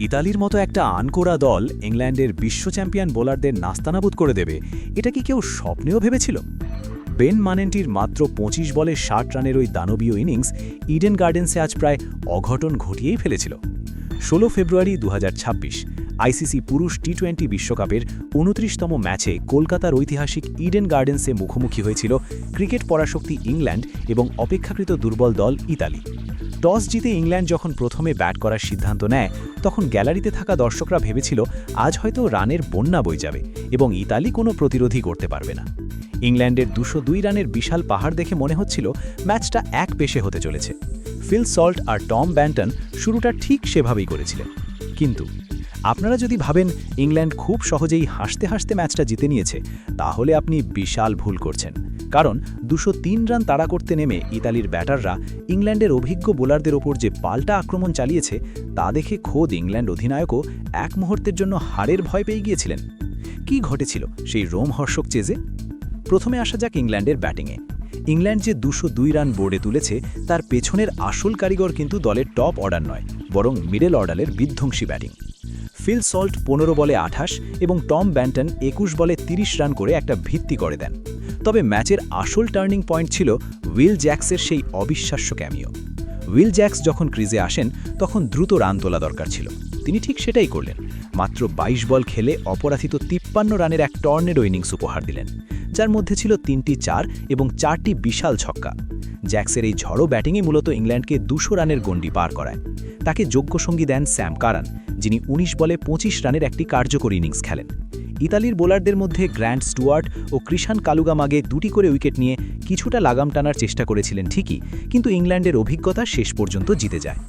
ইতালির মতো একটা আনকোরা দল ইংল্যান্ডের বিশ্ব চ্যাম্পিয়ন বোলারদের নাস্তানাবুদ করে দেবে, এটা কি কেউ স্বপ্নেও ভেবেছিল? বেন মানেন্টির মাত্র ২৫ বলে ষাট রানের ওই দানবীয় ইনিংস ইডেন গার্ডেন্সে আজ প্রায় অঘটন ঘটিয়েই ফেলেছিল। ষোলো ফেব্রুয়ারি দু হাজার ছাব্বিশ, আইসিসি পুরুষ টি টোয়েন্টি বিশ্বকাপের উনত্রিশতম ম্যাচে কলকাতার ঐতিহাসিক ইডেন গার্ডেন্সে মুখোমুখি হয়েছিল ক্রিকেট পরাশক্তি ইংল্যান্ড এবং অপেক্ষাকৃত দুর্বল দল ইতালি। টস জিতে ইংল্যান্ড যখন প্রথমে ব্যাট করার সিদ্ধান্ত নেয়, তখন গ্যালারিতে থাকা দর্শকরা ভেবেছিল, আজ হয়তো রানের বন্যা বই যাবে এবং ইতালি কোনো প্রতিরোধই করতে পারবে না। ইংল্যান্ডের দুশো দুই রানের বিশাল পাহাড় দেখে মনে হচ্ছিল, ম্যাচটা এক পেশে হতে চলেছে। ফিল সল্ট আর টম ব্যান্টন শুরুটা ঠিক সেভাবেই করেছিলেন। কিন্তু আপনারা যদি ভাবেন ইংল্যান্ড খুব সহজেই হাসতে হাসতে ম্যাচটা জিতে নিয়েছে, তাহলে আপনি বিশাল ভুল করছেন। কারণ দুশো রান তাড়া করতে নেমে ইতালির ব্যাটাররা ইংল্যান্ডের অভিজ্ঞ বোলারদের ওপর যে পাল্টা আক্রমণ চালিয়েছে, তা দেখে খোদ ইংল্যান্ড অধিনায়কও এক মুহূর্তের জন্য হারের ভয় পেয়ে গিয়েছিলেন। কি ঘটেছিল সেই রোমহর্ষক চেজে? প্রথমে আসা যাক ইংল্যান্ডের ব্যাটিংয়ে। ইংল্যান্ড যে দুশো রান বোর্ডে তুলেছে, তার পেছনের আসল কারিগর কিন্তু দলের টপ অর্ডার নয়, বরং মিডল অর্ডারের বিধ্বংসী ব্যাটিং। ফিল সল্ট পনেরো বলে আঠাশ এবং টম ব্যান্টন একুশ বলে ৩০ রান করে একটা ভিত্তি করে দেন। তবে ম্যাচের আসল টার্নিং পয়েন্ট ছিল উইল জ্যাক্সের সেই অবিশ্বাস্য ক্যামিও। উইল জ্যাক্স যখন ক্রিজে আসেন, তখন দ্রুত রান তোলা দরকার ছিল। তিনি ঠিক সেটাই করলেন। মাত্র ২২ বল খেলে অপরাধিত তিপ্পান্ন রানের এক টর্নেডো ইনিংস উপহার দিলেন, যার মধ্যে ছিল তিনটি চার এবং চারটি বিশাল ছক্কা। জ্যাক্সের এই ঝড়ো ব্যাটিংয়ে মূলত ইংল্যান্ডকে দুশো রানের গণ্ডি পার করায়। তাকে যোগ্য সঙ্গী দেন স্যাম কারান, যিনি ১৯ বলে ২৫ রানের একটি কার্যকরী ইনিংস খেলেন। ইতালির বোলারদের মধ্যে গ্র্যান্ড স্টুয়ার্ট ও কৃষাণ কালুগামাগে দুটি করে উইকেট নিয়ে কিছুটা লাগাম টানার চেষ্টা করেছিলেন ঠিকই, কিন্তু ইংল্যান্ডের অভিজ্ঞতা শেষ পর্যন্ত জিতে যায়।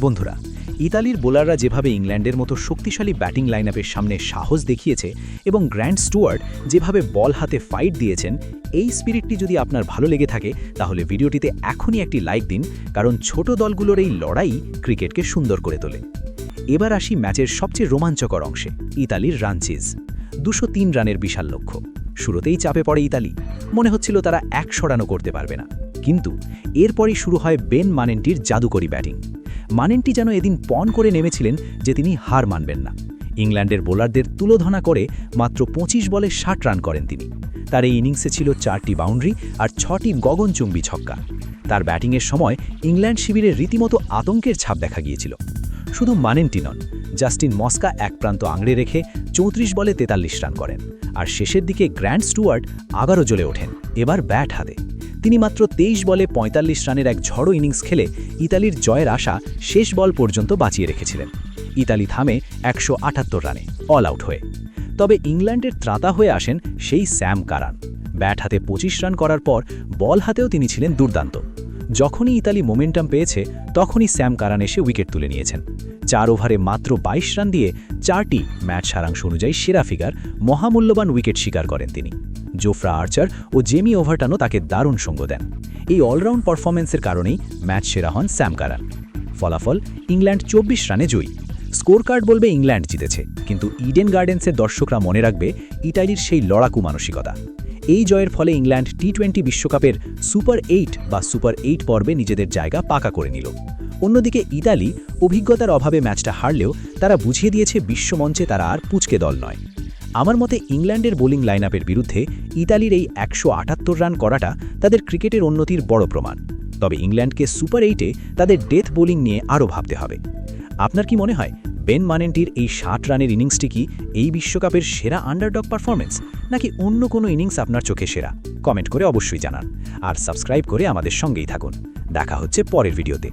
বন্ধুরা ইতালির বোলাররা যেভাবে ইংল্যান্ডের মতো শক্তিশালী ব্যাটিং লাইনআপের সামনে সাহস দেখিয়েছে এবং গ্র্যান্ড স্টুয়ার্ড যেভাবে বল হাতে ফাইট দিয়েছেন, এই স্পিরিটটি যদি আপনার ভালো লেগে থাকে, তাহলে ভিডিওটিতে এখনই একটি লাইক দিন, কারণ ছোট দলগুলোর এই লড়াই ক্রিকেটকে সুন্দর করে তোলে। এবার আসি ম্যাচের সবচেয়ে রোমাঞ্চকর অংশে, ইতালির রানচিজ দুশো রানের বিশাল লক্ষ্য। শুরুতেই চাপে পড়ে ইতালি। মনে হচ্ছিল তারা এক সরানো করতে পারবে না। কিন্তু এরপরই শুরু হয় বেন মানেন্টির জাদুকরী ব্যাটিং। মানেন্টি যেন এদিন পণ করে নেমেছিলেন যে তিনি হার মানবেন না। ইংল্যান্ডের বোলারদের তুলোধনা করে মাত্র ২৫ বলে ষাট রান করেন তিনি। তার এই ইনিংসে ছিল চারটি বাউন্ডারি আর ছটি গগনচুম্বী ছক্কা। তার ব্যাটিংয়ের সময় ইংল্যান্ড শিবিরে রীতিমতো আতঙ্কের ছাপ দেখা গিয়েছিল। শুধু মানেন্টি নন, জাস্টিন মস্কা এক প্রান্ত আংড়ে রেখে চৌত্রিশ বলে তেতাল্লিশ রান করেন। আর শেষের দিকে গ্র্যান্ড স্টুয়ার্ট আবারও জ্বলে ওঠেন। এবার ব্যাট হাতে। তিনি মাত্র তেইশ বলে ৪৫ রানের এক ঝড়ো ইনিংস খেলে ইতালির জয়ের আশা শেষ বল পর্যন্ত বাঁচিয়ে রেখেছিলেন। ইতালি থামে একশো আটাত্তর রানে অল আউট হয়ে। তবে ইংল্যান্ডের ত্রাতা হয়ে আসেন সেই স্যাম কারান। ব্যাট হাতে পঁচিশ রান করার পর বল হাতেও তিনি ছিলেন দুর্দান্ত। যখনই ইতালি মোমেন্টাম পেয়েছে, তখনই স্যাম কারান এসে উইকেট তুলে নিয়েছেন। চার ওভারে মাত্র ২২ রান দিয়ে চারটি ম্যাচ সারাংশ অনুযায়ী সেরা ফিগার, মহামূল্যবান উইকেট শিকার করেন তিনি। জোফরা আর্চার ও জেমি ওভারটানও তাকে দারুণ সঙ্গ দেন। এই অলরাউন্ড পারফরমেন্সের কারণেই ম্যাচ সেরা হন স্যাম কারান। ফলাফল, ইংল্যান্ড চব্বিশ রানে জয়ী। স্কোর কার্ড বলবে ইংল্যান্ড জিতেছে, কিন্তু ইডেন গার্ডেন্সের দর্শকরা মনে রাখবে ইটালির সেই লড়াকু মানসিকতা। এই জয়ের ফলে ইংল্যান্ড টি টোয়েন্টি বিশ্বকাপের সুপার এইট বা সুপার এইট পর্বে নিজেদের জায়গা পাকা করে নিল। অন্যদিকে ইতালি অভিজ্ঞতার অভাবে ম্যাচটা হারলেও তারা বুঝিয়ে দিয়েছে বিশ্বমঞ্চে তারা আর পুচকে দল নয়। আমার মতে ইংল্যান্ডের বোলিং লাইনআপের বিরুদ্ধে ইতালির এই একশো আটাত্তর রান করাটা তাদের ক্রিকেটের উন্নতির বড় প্রমাণ। তবে ইংল্যান্ডকে সুপার এইটে তাদের ডেথ বোলিং নিয়ে আরও ভাবতে হবে। আপনার কি মনে হয়, বেন মানেন্টির এই ষাট রানের ইনিংসটি কি এই বিশ্বকাপের সেরা আন্ডারডগ পারফরমেন্স নাকি অন্য কোনো ইনিংস আপনার চোখে সেরা? কমেন্ট করে অবশ্যই জানান। আর সাবস্ক্রাইব করে আমাদের সঙ্গেই থাকুন। দেখা হচ্ছে পরের ভিডিওতে।